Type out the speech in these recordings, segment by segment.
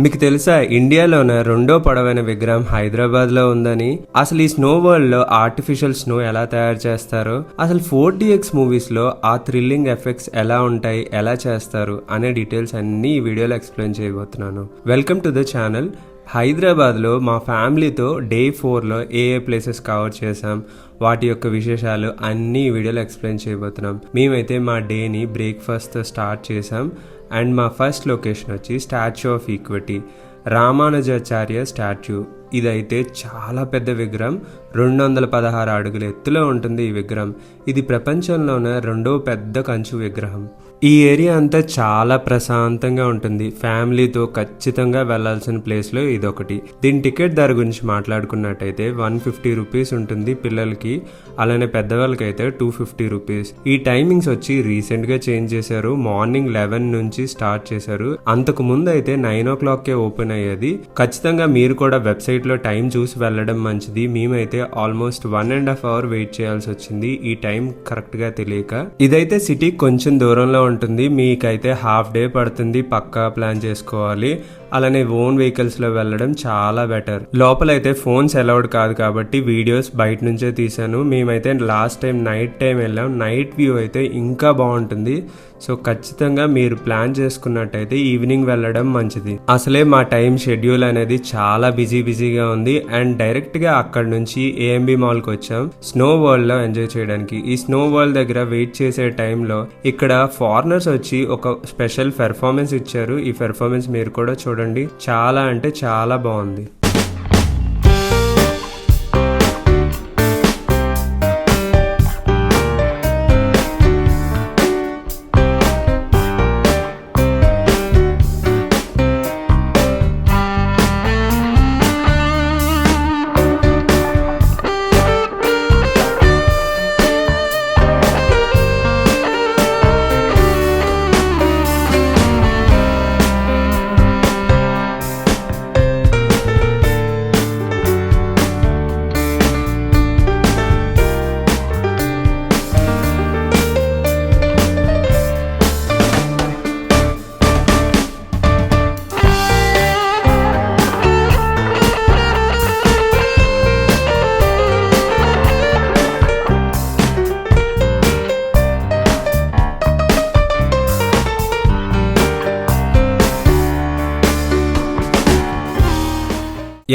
మీకు తెలుసా ఇండియాలోన రెండో పొడవైన విగ్రహం హైదరాబాద్లో ఉందని. అసలు ఈ స్నో వరల్డ్లో ఆర్టిఫిషియల్ స్నో ఎలా తయారు చేస్తారో? అసలు ఫోర్ డిఎక్స్ మూవీస్లో ఆ థ్రిల్లింగ్ ఎఫెక్ట్స్ ఎలా ఉంటాయి ఎలా చేస్తారు అనే డీటెయిల్స్ అన్ని ఈ వీడియోలో ఎక్స్ప్లెయిన్ చేయబోతున్నాను. Welcome to the channel. హైదరాబాద్లో మా ఫ్యామిలీతో డే ఫోర్లో ఏ ఏ ప్లేసెస్ కవర్ చేసాం వాటి యొక్క విశేషాలు అన్నీ వీడియోలో ఎక్స్ప్లెయిన్ చేయబోతున్నాం. మేమైతే మా డేని బ్రేక్ఫాస్ట్తో స్టార్ట్ చేసాం అండ్ మా ఫస్ట్ లొకేషన్ వచ్చి statue of equity. Ramanujacharya statue. ఇదైతే చాలా పెద్ద విగ్రహం. రెండు వందల పదహారు అడుగుల ఎత్తులో ఉంటుంది ఈ విగ్రహం. ఇది ప్రపంచంలోనే రెండో పెద్ద కంచు విగ్రహం. ఈ ఏరియా అంతా చాలా ప్రశాంతంగా ఉంటుంది. ఫ్యామిలీతో ఖచ్చితంగా వెళ్ళాల్సిన ప్లేస్లో ఇదొకటి. దీని టికెట్ ధర గురించి మాట్లాడుకున్నట్టయితే వన్ ఫిఫ్టీ రూపీస్ ఉంటుంది పిల్లలకి. అలానే పెద్దవాళ్ళకి అయితే టూ ఫిఫ్టీ రూపీస్. ఈ టైమింగ్స్ వచ్చి రీసెంట్గా చేంజ్ చేశారు. మార్నింగ్ లెవెన్ నుంచి స్టార్ట్ చేశారు. అంతకు ముందు అయితే నైన్ ఓ క్లాక్కే ఓపెన్ అయ్యేది. ఖచ్చితంగా మీరు కూడా వెబ్సైట్లో టైం చూసి వెళ్ళడం మంచిది. మేమైతే almost one and half hour wait చేయాల్సి వచ్చింది. ఈ టైం కరెక్ట్గా తెలియక. ఇదైతే సిటీ కొంచెం దూరంలో ఉంటుంది మీకైతే హాఫ్ డే పడుతుంది. పక్కా ప్లాన్ చేసుకోవాలి. అలానే ఓన్ వెహికల్స్లో వెళ్ళడం చాలా బెటర్. లోపలైతే ఫోన్స్ అలౌడ్ కాదు కాబట్టి వీడియోస్ బయట నుంచే తీసాను మేమైతే లాస్ట్ టైం నైట్ టైం వెళ్ళాం. నైట్ వ్యూ అయితే ఇంకా బాగుంటుంది. సో ఖచ్చితంగా మీరు ప్లాన్ చేసుకున్నట్టయితే ఈవినింగ్ వెళ్ళడం మంచిది. అసలే మా టైం షెడ్యూల్ అనేది చాలా బిజీ బిజీగా ఉంది. అండ్ డైరెక్ట్గా అక్కడ నుంచి ఏఎంబి మాల్కి వచ్చాం. స్నో వరల్డ్లో ఎంజాయ్ చేయడానికి. ఈ స్నో వరల్డ్ దగ్గర వెయిట్ చేసే టైంలో ఇక్కడ ఫారినర్స్ వచ్చి ఒక స్పెషల్ పెర్ఫార్మెన్స్ ఇచ్చారు. ఈ పెర్ఫార్మెన్స్ మీరు కూడా చూడండి. చాలా అంటే చాలా బాగుంది.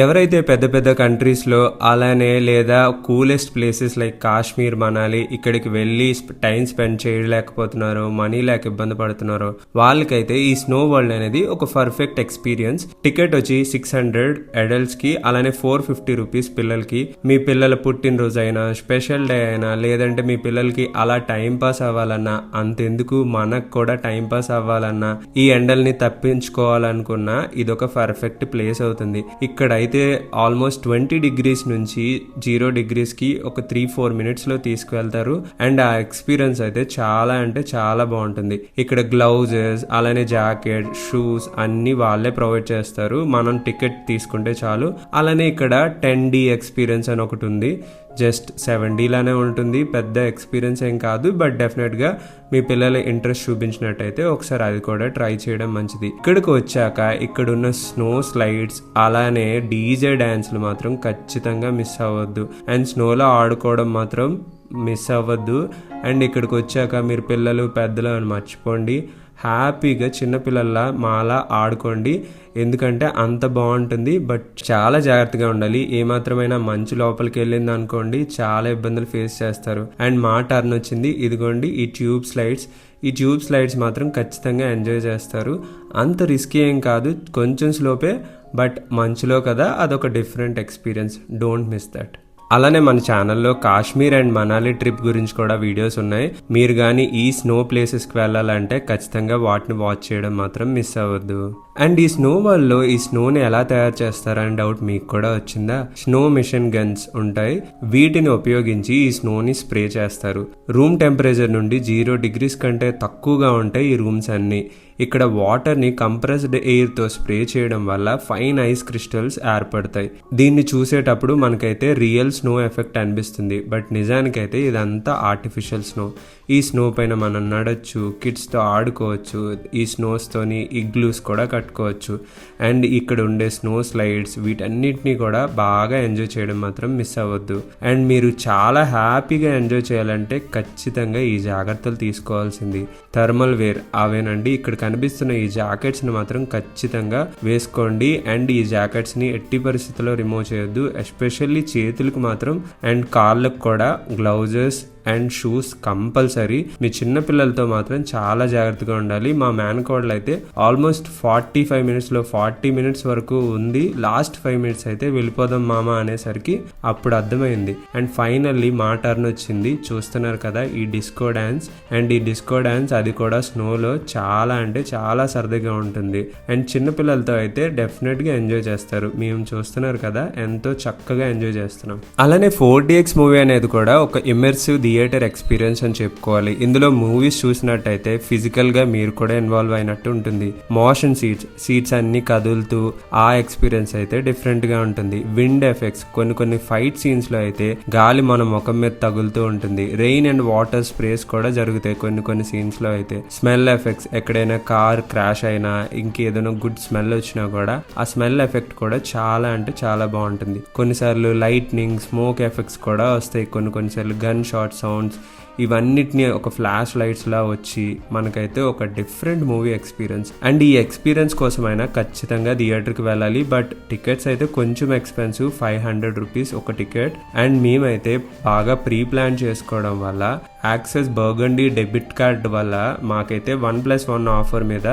ఎవరైతే పెద్ద పెద్ద కంట్రీస్లో అలానే లేదా coolest places like Kashmir Manali ఇక్కడికి వెళ్ళి టైం స్పెండ్ చేయలేకపోతున్నారో మనీ లేక ఇబ్బంది పడుతున్నారో వాళ్ళకైతే ఈ స్నో వరల్డ్ అనేది ఒక పర్ఫెక్ట్ ఎక్స్పీరియన్స్. టికెట్ వచ్చి సిక్స్ హండ్రెడ్ అడల్ట్స్కి అలానే ఫోర్ ఫిఫ్టీ రూపీస్ పిల్లలకి. మీ పిల్లల పుట్టినరోజు అయినా స్పెషల్ డే అయినా లేదంటే మీ పిల్లలకి అలా టైం పాస్ అవ్వాలన్నా అంతెందుకు మనకు కూడా టైం పాస్ అవ్వాలన్నా ఈ ఎండల్ని తప్పించుకోవాలనుకున్నా ఇదొక పర్ఫెక్ట్ ప్లేస్ అవుతుంది. ఇక్కడ అయితే ఆల్మోస్ట్ ట్వంటీ డిగ్రీస్ నుంచి జీరో డిగ్రీస్కి ఒక త్రీ ఫోర్ మినిట్స్లో తీసుకువెళ్తారు. అండ్ ఆ ఎక్స్పీరియన్స్ అయితే చాలా అంటే చాలా బాగుంటుంది. ఇక్కడ గ్లౌజెస్ అలానే జాకెట్ షూస్ అన్నీ వాళ్ళే ప్రొవైడ్ చేస్తారు. మనం టికెట్ తీసుకుంటే చాలు. అలానే ఇక్కడ టెన్ డి ఎక్స్పీరియన్స్ అని ఒకటి ఉంది. జస్ట్ సెవెంటీలానే ఉంటుంది. పెద్ద ఎక్స్పీరియన్స్ ఏం కాదు. బట్ డెఫినెట్గా మీ పిల్లల ఇంట్రెస్ట్ చూపించినట్టయితే ఒకసారి అది కూడా ట్రై చేయడం మంచిది. ఇక్కడికి వచ్చాక ఇక్కడున్న స్నో స్లైడ్స్ అలానే డీజే డ్యాన్స్లు మాత్రం ఖచ్చితంగా మిస్ అవ్వద్దు. అండ్ స్నోలో ఆడుకోవడం మాత్రం మిస్ అవ్వద్దు. అండ్ ఇక్కడికి వచ్చాక మీరు పిల్లలు పెద్దలు అని మర్చిపోండి. హ్యాపీగా చిన్నపిల్లల్లా మాలా ఆడుకోండి. ఎందుకంటే అంత బాగుంటుంది బట్ చాలా జాగ్రత్తగా ఉండాలి. ఏమాత్రమైనా మంచు లోపలికి వెళ్ళింది అనుకోండి చాలా ఇబ్బందులు ఫేస్ చేస్తారు. అండ్ మా టర్న్ వచ్చింది ఇదిగోండి ఈ ట్యూబ్ స్లైడ్స్. ఈ ట్యూబ్ స్లైడ్స్ మాత్రం ఖచ్చితంగా ఎంజాయ్ చేస్తారు. అంత రిస్కీ ఏం కాదు కొంచెం స్లోపే బట్ మంచులో కదా అదొక different experience. Don't miss that. అలానే మన ఛానల్లో కాశ్మీర్ అండ్ మనాలి ట్రిప్ గురించి కూడా వీడియోస్ ఉన్నాయి. మీరు కానీ ఈ స్నో ప్లేసెస్కి వెళ్ళాలంటే ఖచ్చితంగా వాటిని వాచ్ చేయడం మాత్రం మిస్ అవ్వద్దు. అండ్ ఈ స్నో వాళ్ళలో ఈ స్నోని ఎలా తయారు చేస్తారని డౌట్ మీకు కూడా వచ్చిందా? స్నో మిషన్ గన్స్ ఉంటాయి. వీటిని ఉపయోగించి ఈ స్నోని స్ప్రే చేస్తారు. రూమ్ టెంపరేచర్ నుండి జీరో డిగ్రీస్ కంటే తక్కువగా ఉంటాయి ఈ రూమ్స్ అన్ని. ఇక్కడ వాటర్ని కంప్రెస్డ్ ఎయిర్తో స్ప్రే చేయడం వల్ల ఫైన్ ఐస్ క్రిస్టల్స్ ఏర్పడతాయి. దీన్ని చూసేటప్పుడు మనకైతే రియల్స్ స్నో ఎఫెక్ట్ అనిపిస్తుంది. బట్ నిజానికైతే ఇదంతా ఆర్టిఫిషియల్ స్నో. ఈ స్నో పైన మనం నడచ్చు కిడ్స్తో ఆడుకోవచ్చు ఈ స్నోస్తోని ఇగ్లూస్ కూడా కట్టుకోవచ్చు. అండ్ ఇక్కడ ఉండే స్నో స్లైడ్స్ వీటన్నిటిని కూడా బాగా ఎంజాయ్ చేయడం మాత్రం మిస్ అవ్వద్దు. అండ్ మీరు చాలా హ్యాపీగా ఎంజాయ్ చేయాలంటే ఖచ్చితంగా ఈ జాగ్రత్తలు తీసుకోవాల్సింది. థర్మల్ వేర్ అవేనండి. ఇక్కడ కనిపిస్తున్న ఈ జాకెట్స్ని మాత్రం ఖచ్చితంగా వేసుకోండి. అండ్ ఈ జాకెట్స్ని ఎట్టి పరిస్థితుల్లో రిమూవ్ చేయొద్దు. ఎస్పెషల్లీ చేతులకు మాత్రం. అండ్ కాళ్ళకు కూడా గ్లౌజెస్ అండ్ షూస్ కంపల్సరీ. మీ చిన్న పిల్లలతో మాత్రం చాలా జాగ్రత్తగా ఉండాలి. మా మేనకోడలు అయితే ఆల్మోస్ట్ ఫార్టీ ఫైవ్ మినిట్స్లో ఫార్టీ మినిట్స్ వరకు ఉంది. లాస్ట్ ఫైవ్ మినిట్స్ అయితే వెళ్ళిపోదాం మామ అనేసరికి అప్పుడు అర్థమైంది. అండ్ ఫైనల్లీ మా టర్న్ వచ్చింది. చూస్తున్నారు కదా ఈ డిస్కో డ్యాన్స్ అండ్ ఈ డిస్కో డ్యాన్స్ అది కూడా స్నోలో చాలా అంటే చాలా సరదాగా ఉంటుంది. అండ్ చిన్న పిల్లలతో అయితే డెఫినెట్గా ఎంజాయ్ చేస్తారు. మేము చూస్తున్నారు కదా ఎంతో చక్కగా ఎంజాయ్ చేస్తున్నాం. అలానే ఫోర్ డిఎక్స్ మూవీ అనేది కూడా ఒక ఇమెర్సివ్ థియేటర్ ఎక్స్పీరియన్స్ అని చెప్పుకోవాలి. ఇందులో మూవీస్ చూసినట్టయితే ఫిజికల్గా మీరు కూడా ఇన్వాల్వ్ అయినట్టు ఉంటుంది. మోషన్ సీట్స్ సీట్స్ అన్ని కదులుతూ ఆ ఎక్స్పీరియన్స్ అయితే డిఫరెంట్గా ఉంటుంది. విండ్ ఎఫెక్ట్స్ కొన్ని కొన్ని ఫైట్ సీన్స్లో అయితే గాలి మన ముఖం మీద తగులుతూ ఉంటుంది. రెయిన్ అండ్ వాటర్ స్ప్రేస్ కూడా జరుగుతాయి కొన్ని కొన్ని సీన్స్లో అయితే. స్మెల్ ఎఫెక్ట్స్ ఎక్కడైనా కార్ క్రాష్ అయినా ఇంకేదైనా గుడ్ స్మెల్ వచ్చినా కూడా ఆ స్మెల్ ఎఫెక్ట్ కూడా చాలా అంటే చాలా బాగుంటుంది. కొన్నిసార్లు లైట్నింగ్ స్మోక్ ఎఫెక్ట్స్ కూడా వస్తాయి. కొన్ని కొన్నిసార్లు గన్ షాట్స్ సౌండ్స్ ఇవన్నిటిని ఒక ఫ్లాష్ లైట్స్లా వచ్చి మనకైతే ఒక డిఫరెంట్ మూవీ ఎక్స్పీరియన్స్ అండ్ ఈ ఎక్స్పీరియన్స్ కోసమైనా ఖచ్చితంగా థియేటర్కి వెళ్ళాలి. బట్ టికెట్స్ అయితే కొంచెం ఎక్స్పెన్సివ్ ఫైవ్ హండ్రెడ్ రూపీస్ ఒక టికెట్ అండ్ మేమైతే బాగా ప్రీ ప్లాన్ చేసుకోవడం వల్ల యాక్సెస్ బర్గండీ డెబిట్ కార్డ్ వల్ల మాకైతే వన్ ప్లస్ వన్ ఆఫర్ మీద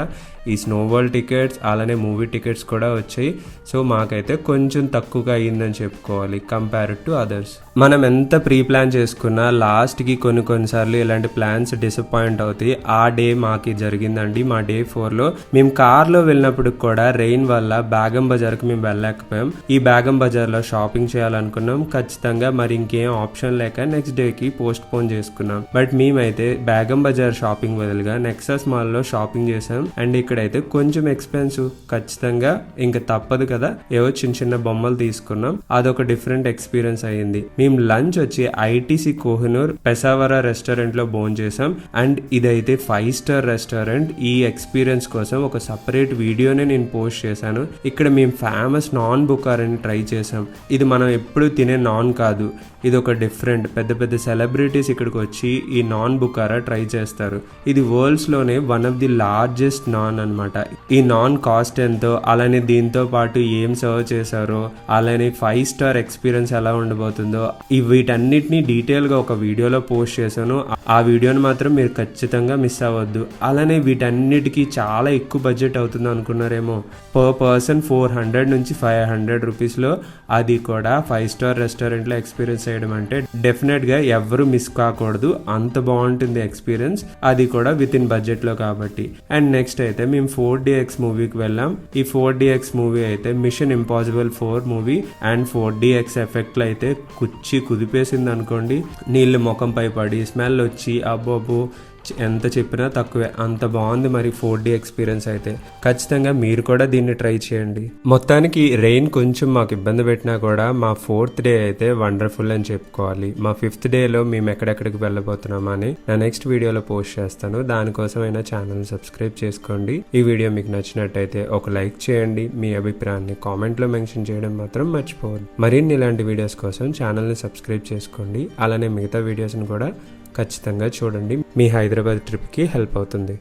ఈ స్నోబాల్ టికెట్స్ అలానే మూవీ టికెట్స్ కూడా వచ్చాయి. సో మాకైతే కొంచెం తక్కువగా అయ్యిందని చెప్పుకోవాలి కంపేర్ టు అదర్స్ మనం ఎంత ప్రీ ప్లాన్ చేసుకున్నా లాస్ట్కి కొన్ని కొన్నిసార్లు ఇలాంటి ప్లాన్స్ డిసప్పాయింట్ అవుతాయి. ఆ డే మాకి జరిగిందండి. మా డే ఫోర్లో మేము కార్లో వెళ్ళినప్పుడు కూడా రెయిన్ వల్ల బేగం బజార్కి మేము వెళ్ళలేకపోయాం. ఈ బేగం బజార్లో షాపింగ్ చేయాలనుకున్నాం. ఖచ్చితంగా మరి ఇంకేం ఆప్షన్ లేక నెక్స్ట్ డేకి పోస్ట్ పోన్ చేసుకున్నాం. బట్ మేమైతే బేగం బజార్ షాపింగ్ బదులుగా నెక్సస్ మాల్లో షాపింగ్ చేసాం అండ్ ఇక్కడైతే కొంచెం ఎక్స్పెన్సివ్ ఖచ్చితంగా ఇంకా తప్పదు కదా. ఏవో చిన్న చిన్న బొమ్మలు తీసుకున్నాం. అదొక డిఫరెంట్ ఎక్స్పీరియన్స్ అయ్యింది. మేము లంచ్ వచ్చి ఐటీసీ కోహినూర్ పెసావరా రెస్టారెంట్లో బోన్ చేసాం అండ్ ఇదైతే ఫైవ్ స్టార్ రెస్టారెంట్ ఈ ఎక్స్పీరియన్స్ కోసం ఒక సపరేట్ వీడియోనే నేను పోస్ట్ చేశాను. ఇక్కడ మేము ఫేమస్ నాన్ బుకార్ అని ట్రై చేసాం ఇది మనం ఎప్పుడు తినే నాన్ కాదు. ఇది ఒక డిఫరెంట్ పెద్ద పెద్ద సెలబ్రిటీస్ ఇక్కడికి వచ్చి ఈ నాన్ బుకారా ట్రై చేస్తారు. ఇది వరల్డ్స్లోనే one of the largest naan అన్నమాట. ఈ నాన్ కాస్ట్ ఎంతో అలానే దీంతో పాటు ఏం సర్వ్ చేశారో అలానే ఫైవ్ స్టార్ ఎక్స్పీరియన్స్ ఎలా ఉండబోతుందో వీటన్నిటిని డీటెయిల్గా ఒక వీడియోలో పోస్ట్ చేశాను. ఆ వీడియోని మాత్రం మీరు ఖచ్చితంగా మిస్ అవ్వద్దు. అలానే వీటన్నిటికీ చాలా ఎక్కువ బడ్జెట్ అవుతుంది అనుకున్నారేమో. పర్ పర్సన్ ఫోర్ హండ్రెడ్ నుంచి ఫైవ్ హండ్రెడ్ రూపీస్లో అది కూడా ఫైవ్ స్టార్ రెస్టారెంట్లో ఎక్స్పీరియన్స్ చేయడం అంటే డెఫినెట్గా ఎవరు మిస్ కాకూడదు. అంత బాగుంటుంది ఎక్స్పీరియన్స్. అది కూడా విత్ ఇన్ బడ్జెట్లో కాబట్టి. అండ్ నెక్స్ట్ అయితే మేము ఫోర్ డిఎక్స్ మూవీకి వెళ్ళాం. ఈ ఫోర్ డిఎక్స్ మూవీ అయితే Mission Impossible four movie and four DX ఎఫెక్ట్లు అయితే కుచ్చి కుదిపేసింది అనుకోండి. నీళ్ళు ముఖంపై పడి స్మెల్ వచ్చి అబ్బోబో ఎంత చెప్పినా తక్కువే. అంత బాగుంది మరి ఫోర్ డి ఎక్స్పీరియన్స్ అయితే. ఖచ్చితంగా మీరు కూడా దీన్ని ట్రై చేయండి. మొత్తానికి రెయిన్ కొంచెం మాకు ఇబ్బంది పెట్టినా కూడా మా ఫోర్త్ డే అయితే వండర్ఫుల్ అని చెప్పుకోవాలి. మా ఫిఫ్త్ డేలో మేము ఎక్కడెక్కడికి వెళ్ళబోతున్నామని నా నెక్స్ట్ వీడియోలో పోస్ట్ చేస్తాను. దానికోసమైనా ఛానల్ సబ్స్క్రైబ్ చేసుకోండి. ఈ వీడియో మీకు నచ్చినట్టయితే ఒక లైక్ చేయండి. మీ అభిప్రాయాన్ని కామెంట్లో మెన్షన్ చేయడం మాత్రం మర్చిపోవద్దు. మరిన్ని ఇలాంటి వీడియోస్ కోసం ఛానల్ని సబ్స్క్రైబ్ చేసుకోండి. అలానే మిగతా వీడియోస్ని కూడా ఖచ్చితంగా చూడండి. మీ హైదరాబాద్ ట్రిప్కి హెల్ప్ అవుతుంది.